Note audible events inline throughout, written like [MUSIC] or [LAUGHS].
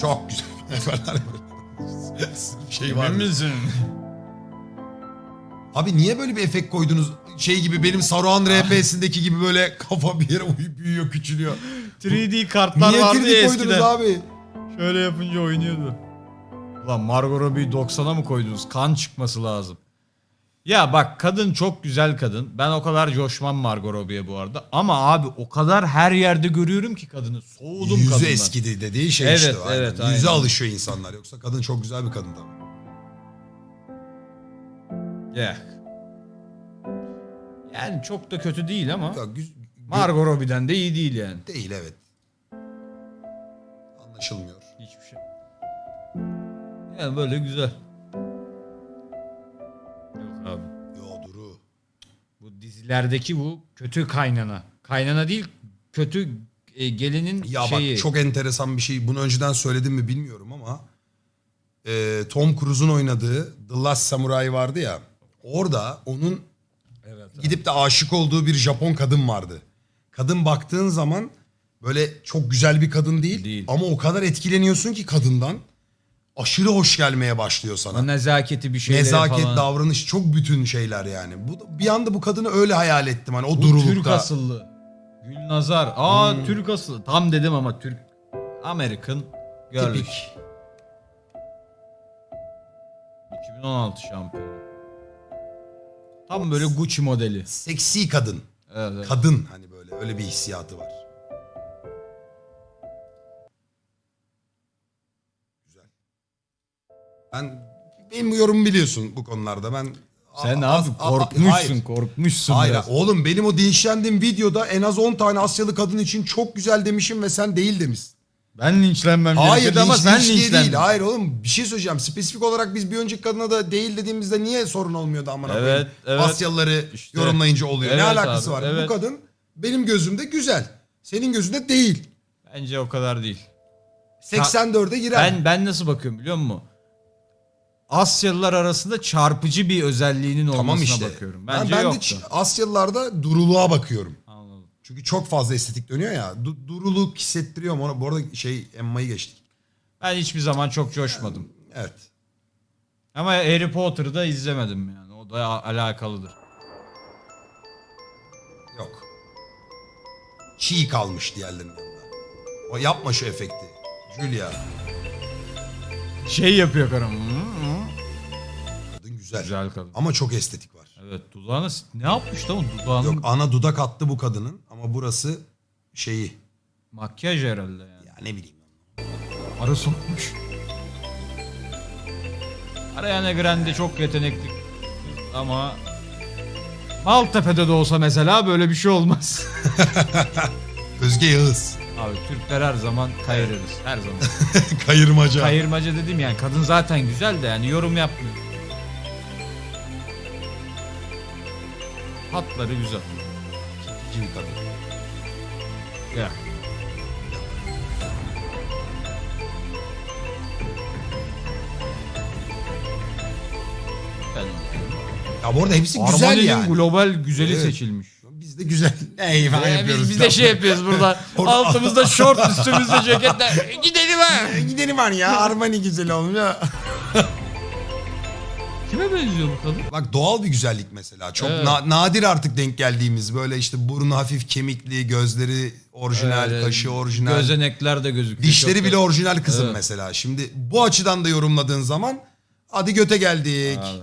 Çok güzel. [LAUGHS] Şey var. Emin misin? Abi niye böyle bir efekt koydunuz? Şey gibi benim Saruhan RP'sindeki gibi böyle kafa bir yere uyup büyüyor, küçülüyor. 3D kartlar Niye vardı ya kirli koydunuz eskiden. abi? Şöyle yapınca oynuyordu. Ulan Margot Robbie'yi 90'a mı koydunuz? Kan çıkması lazım. Ya bak kadın çok güzel kadın. Ben o kadar coşmam Margot Robbie'ye bu arada. Ama abi o kadar her yerde görüyorum ki kadını. Soğudum Yüzü kadından. eskidi dediği şey Evet, işte. aynen. evet, Yüze aynen. alışıyor insanlar. Yoksa kadın çok güzel bir kadın tabii. Yeah. Yani çok da kötü değil ama Ya, güz- Margot Robbie'den de iyi değil yani. Değil evet. Anlaşılmıyor. Hiçbir şey. Yani böyle güzel. Dizilerdeki bu kötü kaynana. Kaynana değil kötü e, gelinin Ya şeyi. bak çok enteresan bir şey. Bunu önceden söyledim mi bilmiyorum ama e, Tom Cruise'un oynadığı The Last Samurai vardı ya. Orada onun Evet. gidip de aşık olduğu bir Japon kadın vardı. Kadın baktığın zaman böyle çok güzel bir kadın değil, Değil. ama o kadar etkileniyorsun ki kadından aşırı hoş gelmeye başlıyor sana. Nezaketi bir şeyleri Nezaket, falan. davranış çok bütün şeyler yani. Bu bir anda bu kadını öyle hayal ettim hani o Bu durulukta. Türk asıllı. Gülnazar. Aa Hmm. Türk asıllı. Tam dedim ama Türk. American Girl. Tipik. 2016 şampiyonu. Tam böyle Gucci modeli. Seksi kadın. Evet, evet. Kadın hani böyle öyle bir hissiyatı var. Ben benim bu yorumu biliyorsun bu konularda. Ben Sen abi a- a- korkmuşsun, hayır. korkmuşsun Hayır biraz. oğlum benim o linçlendiğim videoda en az 10 tane Asyalı kadın için çok güzel demişim ve sen değil demişsin. Ben linçlenmem Hayır ama linç, sen linç değil. Hayır oğlum bir şey söyleyeceğim. Spesifik olarak biz bir önceki kadına da değil dediğimizde niye sorun olmuyordu amına Evet, koyayım? evet. Asyalıları İşte. yorumlayınca oluyor. ne Evet alakası abi, var? evet. Bu kadın benim gözümde güzel. Senin gözünde değil. Bence o kadar değil. 84'e girer. Ben ben nasıl bakıyorum biliyor musun? Asyalılar arasında çarpıcı bir özelliğinin olmasına tamam işte. bakıyorum. Ben, Bence ben de yoktu. Ç- Asyalılarda duruluğa bakıyorum. Anladım. Çünkü çok fazla estetik dönüyor ya. Du- duruluk hissettiriyor mu? Ona, bu arada şey Emma'yı geçtik. Ben hiçbir zaman çok coşmadım. Evet. Ama Harry Potter'ı da izlemedim yani. O da a- alakalıdır. Yok. Çiğ kalmış diğerlerinin yanında. O yapma şu efekti. Julia. Şey yapıyor karım. Güzel. Güzel kadın. Ama çok estetik var. Evet dudağını s- ne yapmış lan o dudağının Yok ana dudak attı bu kadının ama burası şeyi. makyaj herhalde yani. Ya ne bileyim. Arı sokmuş. Ariana Grande çok yetenekli ama Maltepe'de de olsa mesela böyle bir şey olmaz. [LAUGHS] Özge Yağız. Abi Türkler her zaman kayırırız. Her zaman. [LAUGHS] Kayırmaca. Kayırmaca dedim yani kadın zaten güzel de yani yorum yapmıyor. Hatları güzel. Çekici bir kadın. Ya. Ben Ya bu arada hepsi güzel Armani'nin yani. global güzeli Evet. seçilmiş. Biz de güzel. [LAUGHS] Eyvah Ee, yapıyoruz. biz, biz de şey yapıyoruz burada. [LAUGHS] Orada- Altımızda şort, üstümüzde ceketler. [LAUGHS] Gidelim ha. Gidelim var ya Armani güzel olmuş ya. Kime benziyor bu kadın? Bak doğal bir güzellik mesela. Çok Evet. na- nadir artık denk geldiğimiz böyle işte burnu hafif kemikli, gözleri orijinal, Öyle, kaşı orijinal. Gözenekler de gözüküyor. Dişleri Çok bile da- orijinal kızın Evet. mesela. Şimdi bu açıdan da yorumladığın zaman hadi göte geldik. Abi.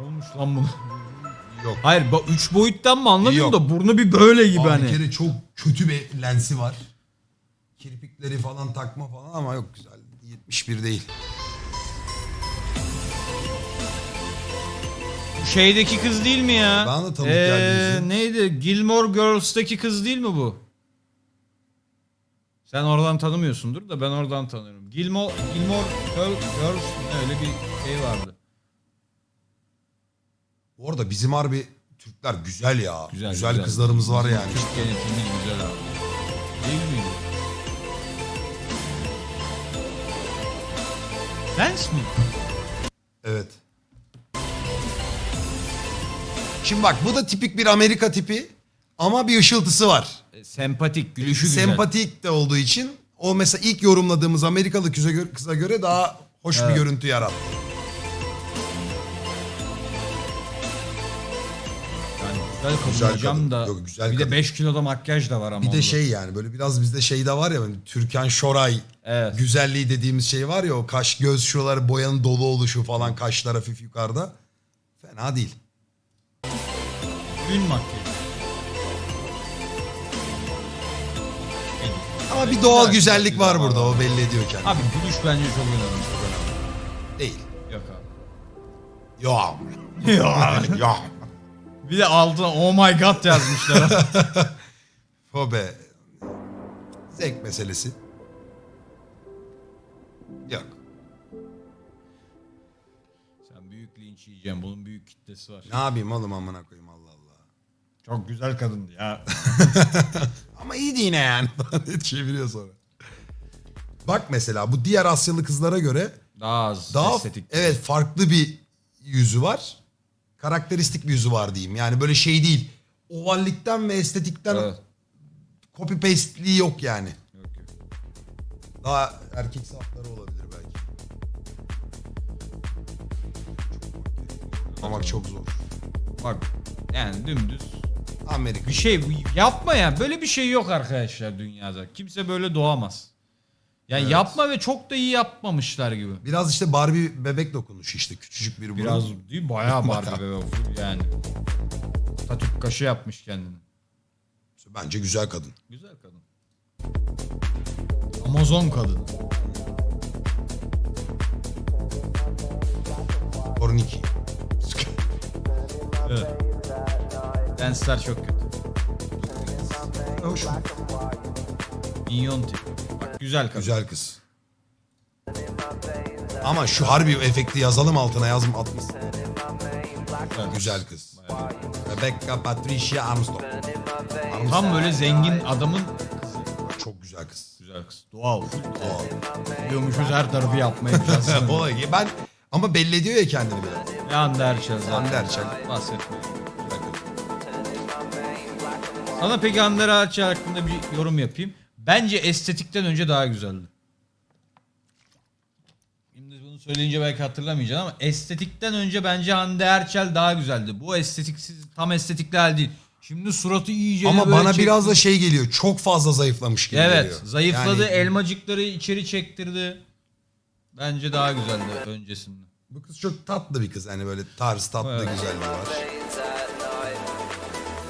Bulmuş lan bunu. Yok. Hayır, bak üç boyuttan mı anlamıyorum Yok. da burnu bir böyle gibi Abi hani. Bir kere çok kötü bir lensi var. Kirpikleri falan takma falan ama yok güzel. 71 değil. Şeydeki kız değil mi ya? Bana da tanıdık geldi yüzü. Neydi? Gilmore Girls'taki kız değil mi bu? Sen oradan tanımıyorsundur da ben oradan tanıyorum. Gilmore, Gilmore Girl, Girls öyle bir şey vardı. Bu arada bizim harbi Türkler güzel ya. Güzel, Güzel, kızlarımız var yani. Türk genetimiz güzel abi. Değil miydi? Lens mi? Evet. Şimdi bak bu da tipik bir Amerika tipi ama bir ışıltısı var. E, Sempatik, gülüşü güzel. Sempatik de olduğu için o mesela ilk yorumladığımız Amerikalı kıza göre, kıza göre daha hoş bir görüntü yarattı. Güzel kadın. da. Yok, güzel bir kadın. de 5 kiloda makyaj da var ama. Bir de onda. şey yani böyle biraz bizde şey de var ya böyle Türkan Şoray Evet. güzelliği dediğimiz şey var ya o kaş göz şuraları boyanın dolu oluşu falan kaşlar hafif yukarıda. Fena değil. Gün makyajı. Ama bir doğal Güzel, güzellik güzel var burada o belli ediyor kendini. Abi gülüş bence çok önemli. Çok önemli. Değil. Yok abi. Yok. [LAUGHS] Yok. Bir de altına oh my god yazmışlar. [LAUGHS] O be. Zevk meselesi. Yok. Sen büyük linç yiyeceksin. Bunun büyük kitlesi var. Ne yapayım oğlum amına koyayım Allah Allah. Çok güzel kadındı ya. [LAUGHS] Ama iyiydi yine yani. [LAUGHS] Çeviriyor sonra. Bak mesela bu diğer Asyalı kızlara göre Daha az daha estetik. evet farklı bir yüzü var. Karakteristik bir yüzü var diyeyim. Yani böyle şey değil. Ovallikten ve estetikten Evet. copy paste'liği yok yani. Yok, yok. Daha erkek safları olabilir belki. Ama çok zor. Bak yani dümdüz. Amerika. Bir şey yapma ya. Böyle bir şey yok arkadaşlar dünyada. Kimse böyle doğamaz. Yani Evet. yapma ve çok da iyi yapmamışlar gibi. Biraz işte Barbie bebek dokunuşu işte küçücük bir burun. Biraz değil bayağı [LAUGHS] Barbie bebe full yani. Tatük kaşı yapmış kendini. Bence güzel kadın. Güzel kadın. Amazon kadın. Korniki. Evet. Lensler çok kötü. Hoş. Minyon tipi. Bak güzel kadın. Güzel kız. Ama şu harbi efekti yazalım altına yazım atmış. Güzel kız. Bayağı. Rebecca Patricia Armstrong. Armstrong. Tam böyle zengin adamın kızı. Çok güzel kız. Güzel kız. Doğal. Doğal. Biliyormuşuz her tarafı yapmaya. [LAUGHS] Olay- ben ama belli ediyor ya kendini biraz. Hande Erçel zaten. Hande Erçel. Bahsetmiyorum. Sana peki Hande Erçel hakkında bir yorum yapayım. Bence estetikten önce daha güzeldi. Şimdi bunu söyleyince belki hatırlamayacaksın ama estetikten önce bence Hande Erçel daha güzeldi. Bu estetiksiz tam estetikli hal değil. Şimdi suratı iyice Ama bana çekti. biraz da şey geliyor. Çok fazla zayıflamış gibi Evet geliyor. zayıfladı Yani elmacıkları içeri çektirdi. Bence daha güzeldi öncesinde. bu kız çok tatlı bir kız. Hani böyle tarz tatlı Evet. güzelliği var.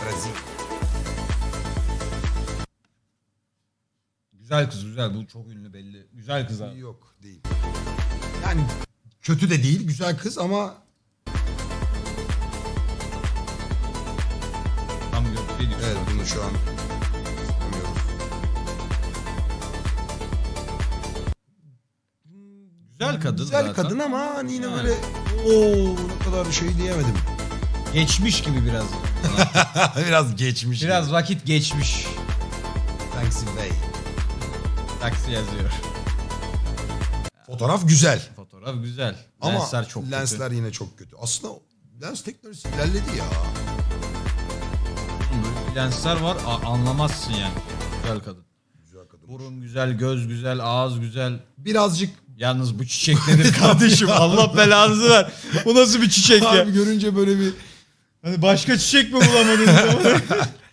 Brezilya. Güzel kız güzel bu çok ünlü belli. Güzel kız abi. Yok değil. Yani kötü de değil güzel kız ama Tam gördük. evet bunu şu an istemiyorum. Güzel kadın Güzel zaten. kadın ama hani yine Yani. böyle ooo ne kadar şey diyemedim. Geçmiş gibi biraz. [LAUGHS] Biraz geçmiş. biraz vakit geçmiş. Thanks Bey. Taksi yazıyor. Fotoğraf güzel. Fotoğraf güzel. Ama Lensler çok lensler yine çok kötü. Aslında lens teknolojisi ilerledi ya. kötü. Lensler var a- anlamazsın yani. Güzel kadın. Güzel kadın. Burun güzel, göz güzel, ağız güzel. Birazcık Yalnız bu çiçek nedir [LAUGHS] kardeşim? [LAUGHS] Allah belanızı ver. Bu nasıl bir çiçek ya? abi görünce böyle bir Hani başka çiçek mi bulamadınız? [LAUGHS]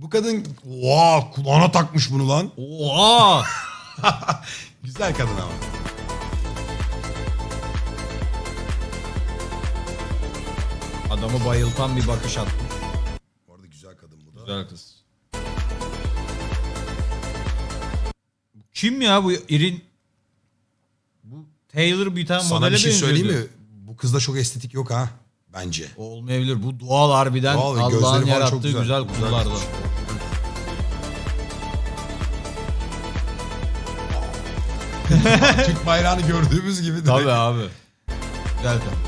bu kadın wow, kulağına takmış bunu lan. Oha! [LAUGHS] Güzel kadın ama. Adamı bayıltan bir bakış attı. Bu arada güzel kadın bu da. Güzel kız. Kim ya bu Irin? Bu Taylor bir tane Sana modele bir şey söyleyeyim benziyordu. mi? Bu kızda çok estetik yok ha. Bence. O olmayabilir. Bu doğal harbiden Doğal ve Allah'ın falan yarattığı çok güzel, güzel. kullardan. [LAUGHS] Türk bayrağını gördüğümüz gibi. direkt. Tabii abi. Güzel kadın.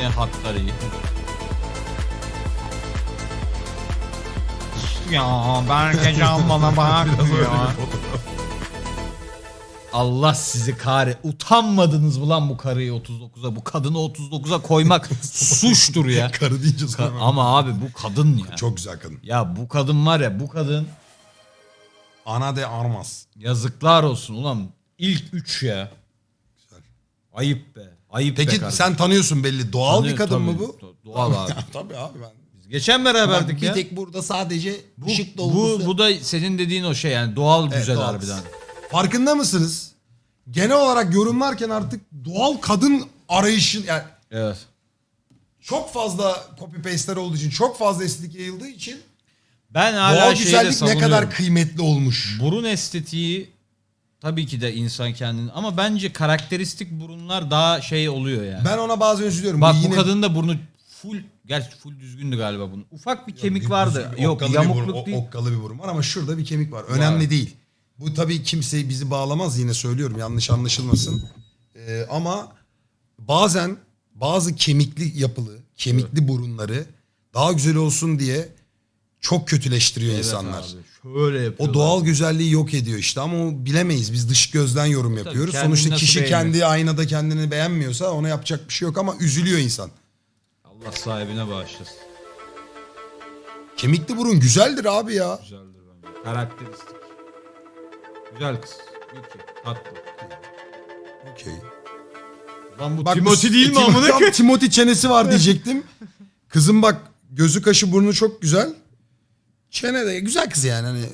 Ne hatları iyi. ya Berkecan [LAUGHS] bana bak Biraz öyle ya. bir fotoğraf. Allah sizi kahre. Utanmadınız mı lan bu karıyı 39'a? Bu kadını 39'a koymak [LAUGHS] suçtur ya. Karı deyince Ka- sonra. ama abi bu kadın ya. Çok güzel kadın. Ya bu kadın var ya bu kadın Ana de Armas. yazıklar olsun ulan. İlk 3 ya. Güzel. Ayıp be. Ayıp be Peki kardeşim. sen tanıyorsun belli. Doğal bir Tanıyor- kadın mı tabii, bu? do- Doğal abi. [LAUGHS] Tabii abi ben. Biz geçen beraberdik bir ya. tek burada sadece Bu, ışık bu, dolgusu. bu da senin dediğin o şey yani doğal Evet, güzel doğal. harbiden. Farkında mısınız? Genel olarak yorumlarken artık doğal kadın arayışın yani Evet. çok fazla copy paste'ler olduğu için, çok fazla estetik yayıldığı için Ben hala doğal şeyi de güzellik ne savunuyorum. kadar kıymetli olmuş. Burun estetiği tabii ki de insan kendini ama bence karakteristik burunlar daha şey oluyor yani. Ben ona bazen üzülüyorum. Bak Bu yine kadının da burnu full gerçi full düzgündü galiba bunun. Ufak bir kemik bir vardı. düzgün, Yok okkalı bir burun, o- değil. okkalı bir burun var ama şurada bir kemik var. Önemli Var. değil. Bu tabii kimseyi bizi bağlamaz yine söylüyorum yanlış anlaşılmasın. Ee, ama bazen bazı kemikli yapılı, kemikli burunları daha güzel olsun diye çok kötüleştiriyor Evet insanlar. abi, şöyle yapıyorlar. O doğal güzelliği yok ediyor işte ama o bilemeyiz. Biz dış gözden yorum yapıyoruz. kendini Sonuçta nasıl kişi beğeniyor? kendi aynada kendini beğenmiyorsa ona yapacak bir şey yok ama üzülüyor insan. Allah sahibine bağışlasın. Kemikli burun güzeldir abi ya. Güzeldir bence. Karakteristik. Güzel kız. Yuki. Tatlı. Okey. Lan bu Bak Timothy değil mi Tim- amına Tam? Timothy çenesi var [LAUGHS] diyecektim. Kızım bak gözü kaşı burnu çok güzel. Çene de güzel kız yani hani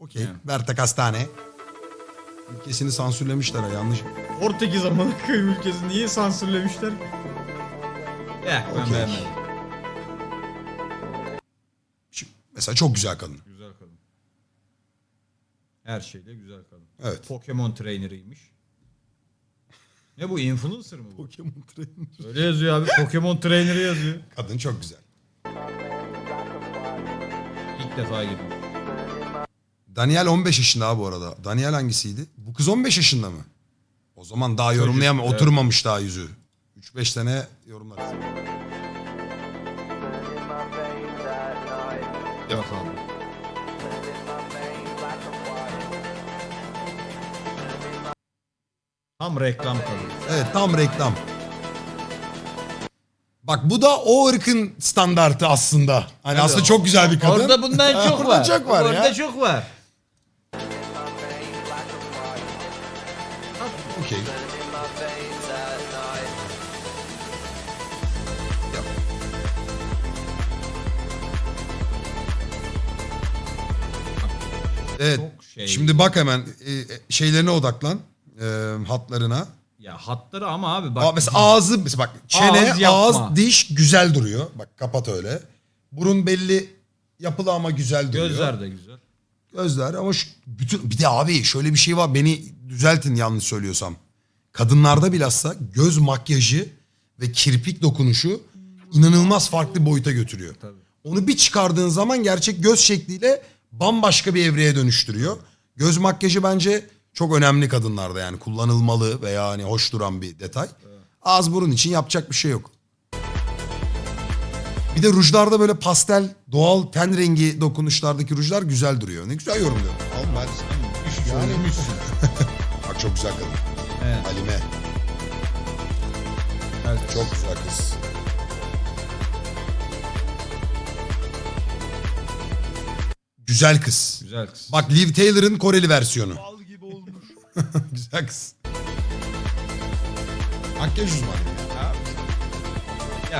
okey. Yani. Bertek hastane. Ülkesini sansürlemişler ha yanlış. Portekiz amına koyayım ülkesini niye sansürlemişler? Eh ben Okey. beğenmedim. Şimdi mesela çok güzel kadın. Güzel kadın. Her şeyle güzel kadın. Evet. Pokemon trainer'ıymış. Ne bu influencer mı bu? Pokemon trainer. Öyle yazıyor abi. Pokemon trainer'ı yazıyor. Kadın çok güzel. İlk defa girdim. Daniel 15 yaşında abi bu arada. Daniel hangisiydi? Bu kız 15 yaşında mı? O zaman daha Çocuk, yorumlayamam. evet. Oturmamış daha yüzü. 3-5 sene yorumlarız. Yok abi. Tam reklam kadın. Evet tam reklam. Bak bu da o ırkın standartı aslında. Hani aslında çok güzel bir kadın. Orada bundan çok Orada var. çok var Orada ya. çok var. Okey. Evet. Çok şey. Şimdi bak hemen e, e, şeylerine odaklan. E, hatlarına. Ya hatları ama abi bak. Aa, mesela ağzı mesela bak çene, Ağız yapma. ağız, diş güzel duruyor. Bak kapat öyle. Burun belli yapılı ama güzel duruyor. Gözler de güzel. Gözler ama şu, bütün bir de abi şöyle bir şey var beni düzeltin yanlış söylüyorsam. Kadınlarda bilhassa göz makyajı ve kirpik dokunuşu inanılmaz farklı boyuta götürüyor. Tabii. Onu bir çıkardığın zaman gerçek göz şekliyle bambaşka bir evreye dönüştürüyor. Göz makyajı bence çok önemli kadınlarda yani kullanılmalı veya hani hoş duran bir detay. Ağız burun için yapacak bir şey yok. Bir de rujlarda böyle pastel, doğal ten rengi dokunuşlardaki rujlar güzel duruyor. Ne güzel yorumluyor. Oğlum ben yani [LAUGHS] bak çok güzel kadın. Evet. Halime evet. çok güzel kız. Güzel kız. Güzel kız. Bak Liv Taylor'ın Koreli versiyonu. [LAUGHS] güzel kız. Makyaj uzmanı. Ya,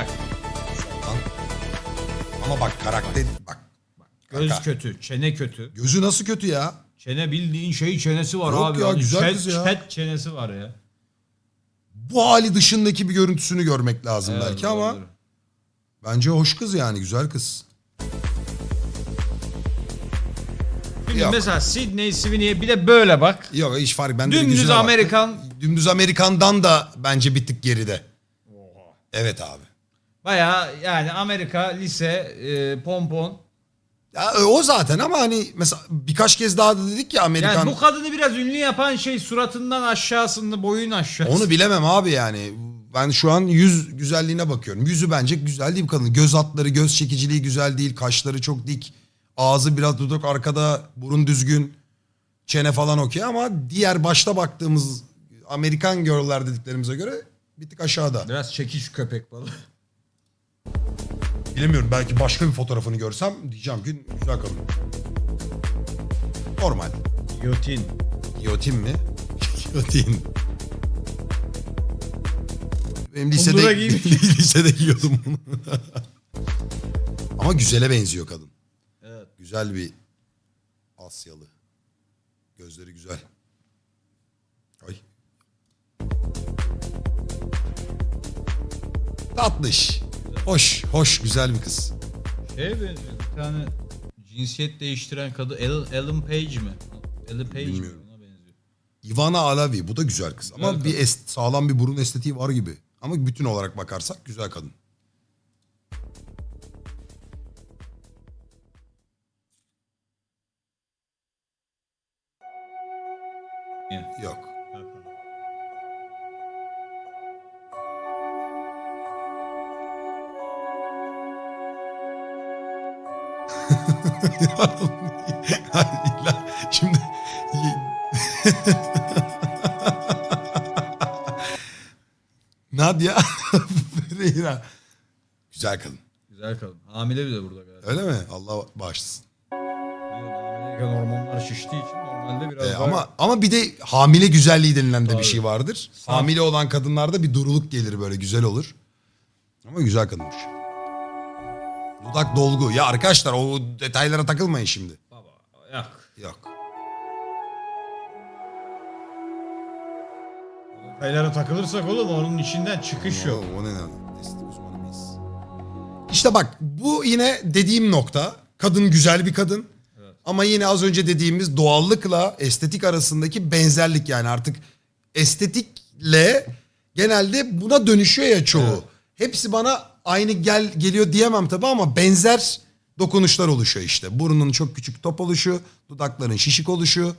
Lan. Ama bak karakter bak. göz Kanka. kötü, çene kötü. Gözü nasıl kötü ya? Çene bildiğin şey çenesi var Yok abi. ya, Hani güzel chat- kız ya. chat çenesi var ya. Bu hali dışındaki bir görüntüsünü görmek lazım Evet, belki ama bence hoş kız yani güzel kız. Şimdi Yok. mesela Sydney Sweeney'e bir de böyle bak. Yok hiç fark ben de Dümdüz yüzüne baktım. Amerikan. Dümdüz Amerikan'dan da bence bir tık geride. Evet abi. Baya yani Amerika lise e, pompon. Ya, e, o zaten ama hani mesela birkaç kez daha da dedik ya Amerikan. Yani bu kadını biraz ünlü yapan şey suratından aşağısında boyun aşağısı. Onu bilemem abi yani. Ben şu an yüz güzelliğine bakıyorum. Yüzü bence güzel değil bu kadın. Göz hatları, göz çekiciliği güzel değil. Kaşları çok dik. Ağzı biraz dudak arkada, burun düzgün. çene falan okey ama diğer başta baktığımız Amerikan girl'ler dediklerimize göre bir tık aşağıda. Biraz çekiş köpek balığı. Bilemiyorum belki başka bir fotoğrafını görsem diyeceğim ki güzel kadın. Normal. Yotin. Giyotin mi? [LAUGHS] Giyotin. Benim Kundura lisede, giymiş. [LAUGHS] lisede giyiyordum bunu. [LAUGHS] Ama güzele benziyor kadın. Güzel bir Asyalı. Gözleri güzel. Ay. Tatlış. Hoş, hoş, güzel bir kız. Şeye benziyor. Bir tane cinsiyet değiştiren kadın El- Ellen Page mi? Ellen Page Bilmiyorum. mi? Ona benziyor. Ivana Alavi. Bu da güzel kız. Ama Güzel bir est- sağlam bir burun estetiği var gibi. Ama bütün olarak bakarsak güzel kadın. Yok. İlla [LAUGHS] Şimdi Nadia Ferreira. Güzel kadın. Güzel kadın. Hamile bir de burada galiba. Öyle mi? Allah bağışlasın. Hamileyken hormonlar şiştiği için normalde biraz Ee, daha... ama ama bir de hamile güzelliği denilen de bir Tabii. şey vardır. Hamile olan kadınlarda bir duruluk gelir böyle güzel olur. Ama güzel kadınmış. Dudak dolgu. Ya arkadaşlar o detaylara takılmayın şimdi. Baba yok. Yok. Detaylara takılırsak oğlum onun içinden çıkış yok. O, o ne lan? Estetik uzmanı mıyız? İşte bak bu yine dediğim nokta. Kadın güzel bir kadın. Ama yine az önce dediğimiz doğallıkla estetik arasındaki benzerlik yani artık estetikle genelde buna dönüşüyor ya çoğu. Hepsi bana aynı gel geliyor diyemem tabii ama benzer dokunuşlar oluşuyor işte. Burnunun çok küçük top oluşu, dudakların şişik oluşu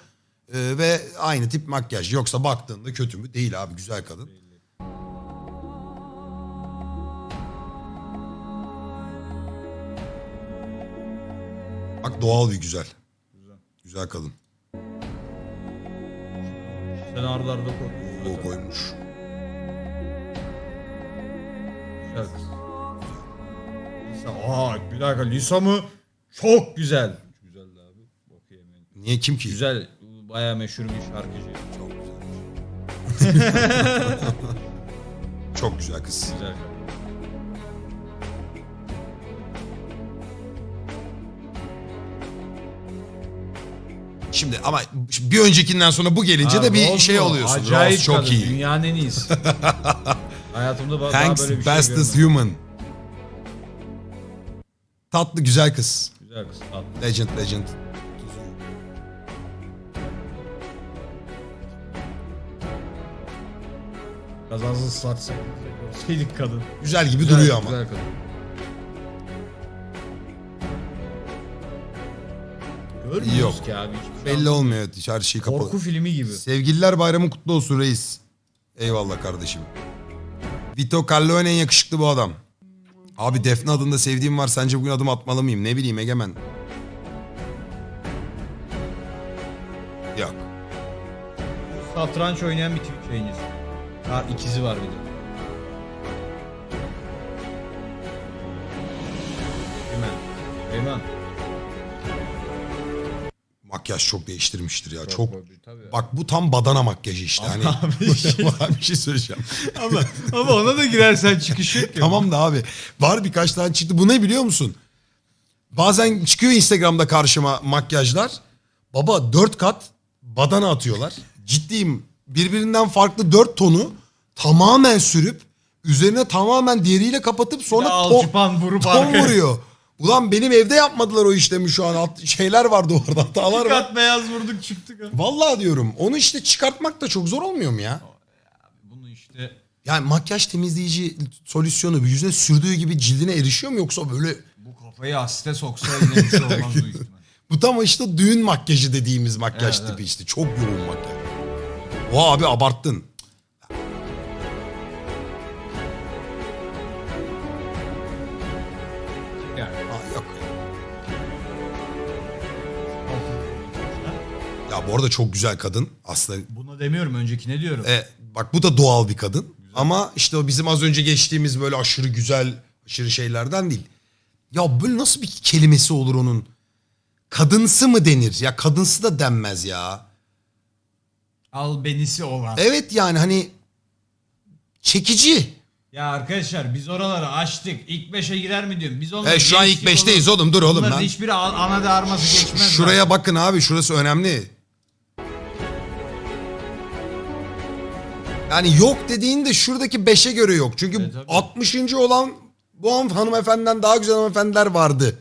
e, ve aynı tip makyaj. Yoksa baktığında kötü mü? Değil abi güzel kadın. Bak doğal bir güzel. Güzel. Güzel kadın. Sen arda arda koy. O koymuş. Güzel kız. Lisa. Aa bir dakika Lisa mı? Çok güzel. Güzeldi abi. Bok yemeyin. Niye kim ki? Güzel. Bayağı meşhur bir şarkıcı. Çok güzel. [LAUGHS] Çok güzel kız. Güzel. Şimdi ama bir öncekinden sonra bu gelince Ha, de bir Rose şey mu? oluyorsun. Acayip Rose çok kadın. iyi. Dünyanın en iyisi. [LAUGHS] Hayatımda ba- daha Thanks böyle bir şey bestest görmedim. human. Tatlı güzel kız. Güzel kız. Tatlı. Legend legend. Kazansız satsak. Görseydik kadın. Güzel gibi Güzel, duruyor ama. Güzel kadın. Görmüyoruz Yok. ki abi. hiçbir şey Belli olmuyor. Her şey kapalı. Korku filmi gibi. Sevgililer bayramı kutlu olsun reis. Eyvallah kardeşim. Vito Corleone'nin yakışıklı bu adam. Abi Defne adında sevdiğim var. Sence bugün adım atmalı mıyım? Ne bileyim Egemen. Yok. Satranç oynayan bir Twitch yayıncısı. Ha ikizi var bir de. Eymen. Eymen. Makyaj çok değiştirmiştir ya. Çok. Tabii. Bak bu tam badana makyajı işte. Hani Abi [LAUGHS] bir şey- [LAUGHS] bir şey söyleyeceğim. ama, ama ona da girersen çıkış yok ya. tamam da abi. Var birkaç tane çıktı. Bu ne biliyor musun? Bazen çıkıyor Instagram'da karşıma makyajlar. Baba dört kat badana atıyorlar. Ciddiyim. Birbirinden farklı dört tonu tamamen sürüp üzerine tamamen deriyle kapatıp sonra ton, vurup ton arkaya. vuruyor. Ulan benim evde yapmadılar o işlemi şu an. Alt- Şeyler vardı orada [LAUGHS] hatalar var. Kat beyaz vurduk çıktık. ha. Vallahi diyorum. Onu işte çıkartmak da çok zor olmuyor mu ya? Bunu işte Yani makyaj temizleyici solüsyonu yüzüne sürdüğü gibi cildine erişiyor mu yoksa böyle bu kafayı asite soksa yine bir şey olmaz büyük [LAUGHS] ihtimal. bu tam işte düğün makyajı dediğimiz makyaj Evet, tipi işte çok yoğun makyaj. O abi abarttın. Ya bu arada çok güzel kadın. Aslında Buna demiyorum öncekine diyorum. e, bak bu da doğal bir kadın. Ama işte o bizim az önce geçtiğimiz böyle aşırı güzel, aşırı şeylerden değil. Ya böyle nasıl bir kelimesi olur onun? Kadınsı mı denir? Ya kadınsı da denmez ya. Albenisi olan. Evet yani hani çekici. Ya arkadaşlar biz oraları açtık. İlk 5'e girer mi diyorum. Biz onları E, şu an ilk geçtik beşteyiz oğlum, dur oğlum Bunların lan. hiçbiri ana darması geçmez. Şuraya bakın abi şurası önemli. Yani yok dediğinde şuradaki 5'e göre yok. Çünkü Evet, tabii. 60. olan bu han- hanımefendiden daha güzel hanımefendiler vardı.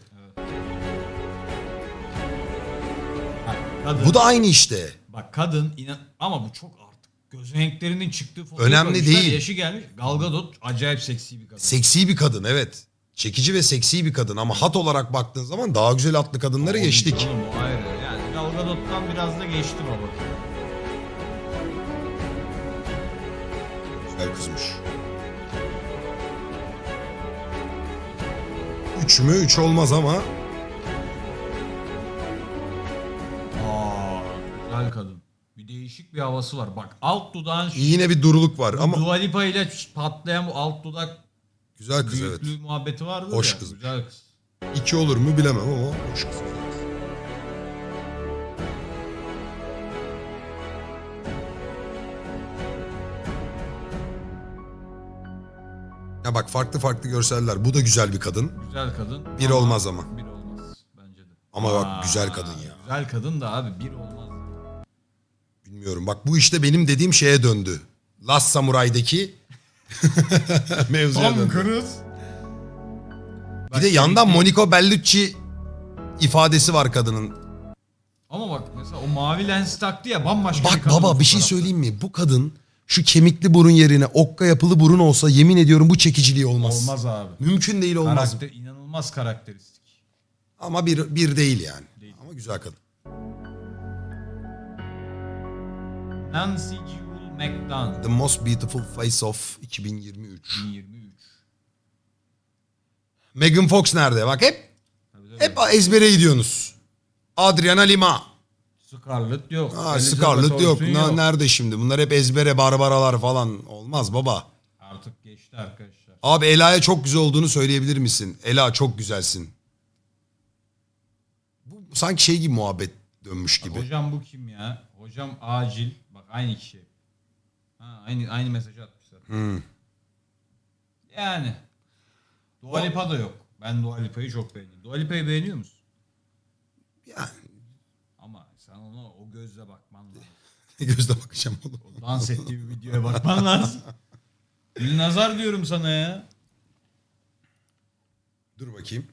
Kadın, Bu da aynı işte. Bak kadın inan ama bu çok artık. Göz renklerinin çıktığı fotoğraf Önemli koymuşlar, değil. Yaşı gelmiş. Gal Gadot acayip seksi bir kadın. Seksi bir kadın evet. Çekici ve seksi bir kadın ama hat olarak baktığın zaman daha güzel atlı kadınları geçtik. Oğlum o ayrı. Yani Gal Gadot'tan biraz da geçti baba. Güzel kızmış. Üç mü? Üç olmaz ama. Aa, güzel kadın. Bir değişik bir havası var. Bak alt dudağın Yine bir duruluk var ama Dua Lipa ile patlayan bu alt dudak güzel kız evet. büyüklüğü muhabbeti vardı Hoş ya. kız. Güzel kız. İki olur mu bilemem ama hoş kız. Ya bak farklı farklı görseller. Bu da güzel bir kadın. Güzel kadın. Bir olmaz ama. Bir olmaz bence de. Ama bak güzel kadın ya. Güzel kadın da abi bir olmaz. Bilmiyorum. Bak bu işte benim dediğim şeye döndü. Last Samurai'daki [LAUGHS] mevzuya döndü. Cruise. Bir de yandan Monica Bellucci ifadesi var kadının. Ama bak mesela o mavi lens taktı ya bambaşka Bak kadın baba bir şey fotoğrafta. söyleyeyim mi? Bu kadın şu kemikli burun yerine okka yapılı burun olsa yemin ediyorum bu çekiciliği olmaz. Olmaz abi. Mümkün değil olmaz. Karakter, inanılmaz karakteristik. Ama bir, bir değil yani. Değil. Ama güzel kadın. Nancy Jewel McDonald. The Most Beautiful Face of 2023. 23. Megan Fox nerede? Bak hep Tabii, tabii. hep ezbere gidiyorsunuz. Adriana Lima. Scarlett yok. Ha, Elizabeth Scarlett yok. Olsen Na- Nerede şimdi? Bunlar hep ezbere barbaralar falan. Olmaz baba. Artık geçti arkadaşlar. Abi Ela'ya çok güzel olduğunu söyleyebilir misin? Ela çok güzelsin. Bu sanki şey gibi muhabbet dönmüş gibi. Hocam bu kim ya? Hocam acil. Bak aynı kişi. Ha, aynı aynı mesajı atmışlar. Hmm. Yani. Dua Lipa da yok. Ben Dua Lipa'yı çok beğendim. Dua Lipa'yı beğeniyor musun? Yani Ama sen ona o gözle bakman lazım. [LAUGHS] gözle bakacağım oğlum. Dans ettiği bir videoya bakman [LAUGHS] lazım. Bir nazar diyorum sana ya. Dur bakayım.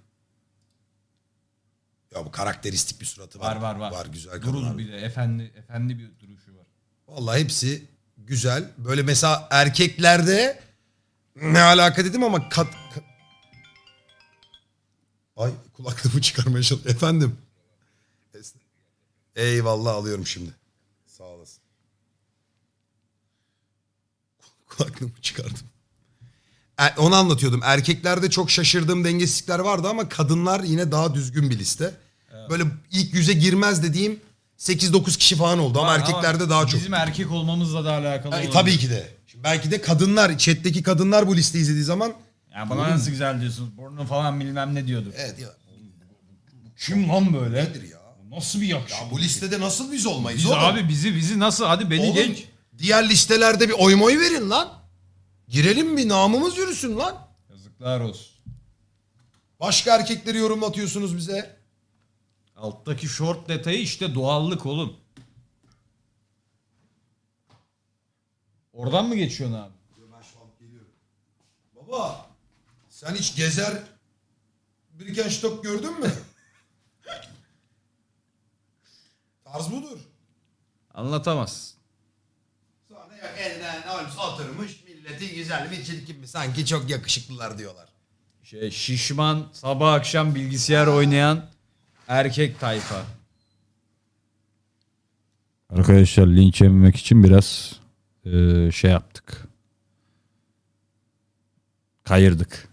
Ya bu karakteristik bir suratı var. Var var var. Var güzel kadınlar. Durul bir de efendi efendi bir duruşu var. Vallahi hepsi güzel. Böyle mesela erkeklerde ne alaka dedim ama kat... ka- Ay kulaklığımı çıkarmaya çalışıyorum. Efendim. Eyvallah alıyorum şimdi. Sağ olasın. Kulaklığımı çıkardım. E, onu anlatıyordum. Erkeklerde çok şaşırdığım dengesizlikler vardı ama kadınlar yine daha düzgün bir liste. Böyle ilk yüze girmez dediğim 8-9 kişi falan oldu ama Var erkeklerde daha çok. Bizim erkek olmamızla da alakalı E, olabilir. tabii ki de. Şimdi belki de kadınlar, chat'teki kadınlar bu listeyi izlediği zaman Ya bana nasıl güzel diyorsunuz. Burnu falan bilmem ne diyordur. evet ya Kim lan böyle? nedir ya? Nasıl bir yakışıklı? Ya bu listede nasıl biz olmayız Biz oğlum? abi bizi bizi nasıl hadi beni Oğlum, geç. diğer listelerde bir oy moy verin lan. Girelim bir namımız yürüsün lan. Yazıklar olsun. Başka erkekleri yorumlatıyorsunuz bize. Alttaki short detayı işte doğallık oğlum. Oradan mı geçiyorsun abi? Baba sen hiç gezer Birkenstock gördün mü? Tarz budur. Anlatamaz. Sonra ya elden almış oturmuş milleti güzel mi çirkin mi sanki çok yakışıklılar diyorlar. Şey şişman sabah akşam bilgisayar oynayan erkek tayfa. Arkadaşlar linç yememek için biraz eee, şey yaptık. Kayırdık.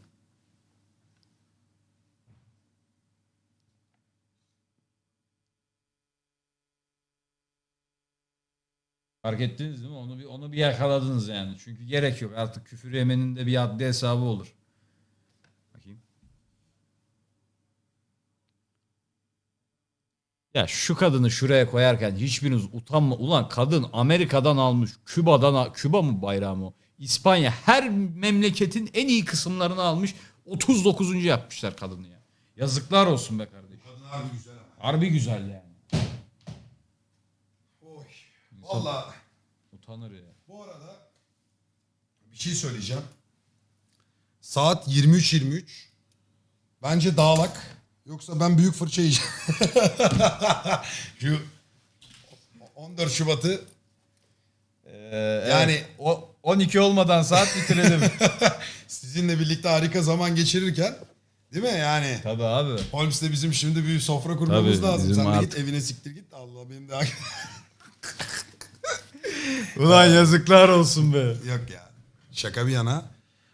Fark ettiniz değil mi? Onu bir onu bir yakaladınız yani. Çünkü gerek yok. Artık küfür yemenin de bir adli hesabı olur. Bakayım. Ya şu kadını şuraya koyarken hiçbiriniz utanma. Ulan kadın Amerika'dan almış. Küba'dan Küba mı bayrağı mı? İspanya her memleketin en iyi kısımlarını almış. 39. yapmışlar kadını ya. Yazıklar olsun be kardeşim. Kadın harbi güzel. Harbi güzel yani. Oy. Valla Utanır ya. bu arada bir şey söyleyeceğim. Saat 23.23. Bence dağlak. Yoksa ben büyük fırça yiyeceğim. [LAUGHS] Şu 14 Şubat'ı Yani- o 12 olmadan saat bitirelim. [LAUGHS] sizinle birlikte harika zaman geçirirken değil mi yani? Tabii abi. Holmes'te bizim şimdi bir sofra kurmamız Tabii, lazım. Sen de git evine siktir git. Allah benim daha... [LAUGHS] Ulan yazıklar olsun be. Yok ya. Şaka bir yana.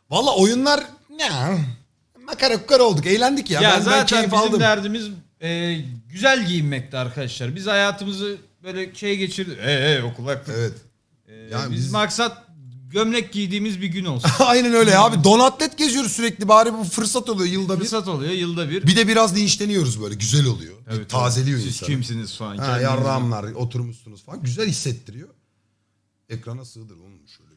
Valla oyunlar ya makara kukara olduk. Eğlendik ya. Ya, ben, ben zaten keyif bizim aldım. derdimiz e, güzel giyinmekti arkadaşlar. Biz hayatımızı böyle şey geçirdik. E, e o kulaklık. Evet. E, Yani biz, biz- maksat gömlek giydiğimiz bir gün olsun. [LAUGHS] Aynen öyle abi. Donatlet geziyoruz sürekli. Bari bu fırsat oluyor yılda bir. Fırsat oluyor yılda bir. Bir de biraz linçleniyoruz böyle. Güzel oluyor. Bir Tabii, tazeliyor tabii. Siz insanı. kimsiniz falan. Ha kendinizi- yarrağımlar oturmuşsunuz falan. Güzel hissettiriyor. Ekrana sığdır oğlum şöyle